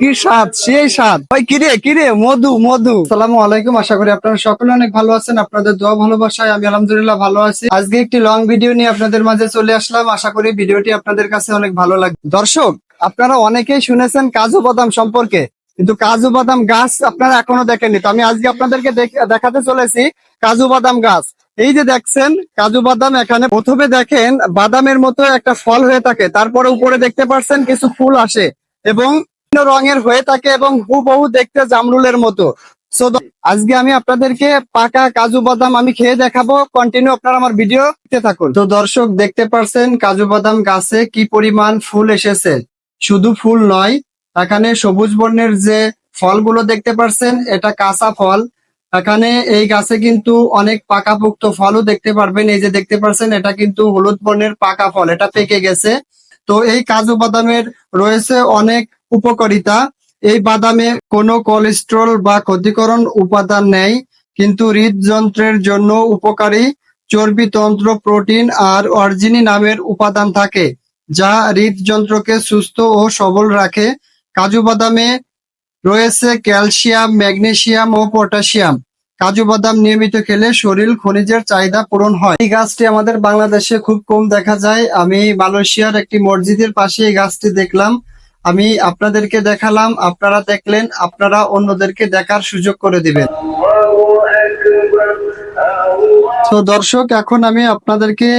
কি সেই কিরে মধু মধু। আলাইকুম, আশা করি আপনারা সকলে অনেক ভালো আছেন, আপনাদের ভালোবাসায় আমি আলহামদুলিল্লাহ ভালো আছি। আজকে একটি লং ভিডিও নিয়ে আপনাদের মাঝে চলে আসলাম, আশা করি ভিডিওটি আপনাদের কাছে অনেক ভালো দর্শক, আপনারা অনেকেই শুনেছেন কাজু বাদাম সম্পর্কে, কিন্তু কাজু বাদাম গাছ আপনারা এখনও দেখেননি। তো আমি আজকে আপনাদেরকে দেখ- দেখাতে চলেছি কাজু বাদাম গাছ। এই যে দেখছেন, কাজু বাদাম এখানে প্রথমে দেখেন বাদামের মতো একটা ফল হয়ে থাকে, তারপরে উপরে দেখতে পাচ্ছেন কিছু ফুল আসে এবং রঙের হয়ে থাকে এবং হুবহু দেখতে জামরুলের মতো। দ- আজকে আমি আপনাদেরকে পাকা কাজু বাদাম আমি খেয়ে দেখাবো। কন্টিনিউ আপনারা আমার ভিডিও দেখতে থাকুন। তো দর্শক, দেখতে পারছেন কাজু বাদাম গাছে কি পরিমাণ ফুল এসেছে। শুধু ফুল নয়, এখানে সবুজ বর্ণের যে ফলগুলো দেখতে পারছেন, এটা কাঁচা ফল। এখানে এই গাছে কিন্তু অনেক পাকাপুক্ত ফলও দেখতে পারবেন। এই যে দেখতে পারছেন, এটা কিন্তু হলুদ বর্ণের পাকা ফল, এটা পেকে গেছে। তো এই কাজু বাদামের রয়েছে অনেক উপকারিতা। এই বাদামে কোনো কোলেস্ট্রল বা ক্ষতিকরণ উপাদান নেই, কিন্তু হৃদযন্ত্রের জন্য উপকারী। চর্বিতন্ত্র প্রোটিন আর অর্জিনি নামের উপাদান থাকে, যা হৃদযন্ত্রকে সুস্থ ও সবল রাখে। কাজু বাদামে রয়েছে ক্যালসিয়াম, ম্যাগনেসিয়াম ও পটাশিয়াম। কাজু বাদাম নিয়মিত খেলে শরীর খনিজের চাহিদা পূরণ হয়। এই গাছটি আমাদের বাংলাদেশে খুব কম দেখা যায়। আমি মালয়েশিয়ার একটি মসজিদের পাশে এই গাছটি দেখলাম। আমি আপনাদেরকে দেখালাম, আপনারা দেখলেন, আপনারা অন্যদেরকে দেখার সুযোগ করে দিবেন। তো দর্শক, এখন আমি আপনাদেরকে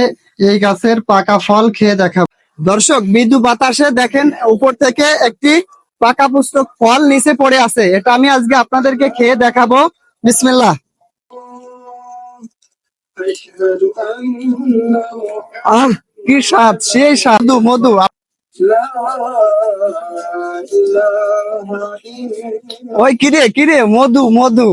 এই গাছের পাকা ফল খেয়ে দেখাবো। দর্শক, মৃদু বাতাসে দেখেন, উপর থেকে একটি পাকা পুস্তক ফল নিচে পড়ে আছে। এটা আমি আজকে আপনাদেরকে খেয়ে দেখাবো। বিসমিল্লাহ। আহ, কি স্বাদ, সেই স্বাদ। মধু ওই কিরে কিরে? মধু মধু।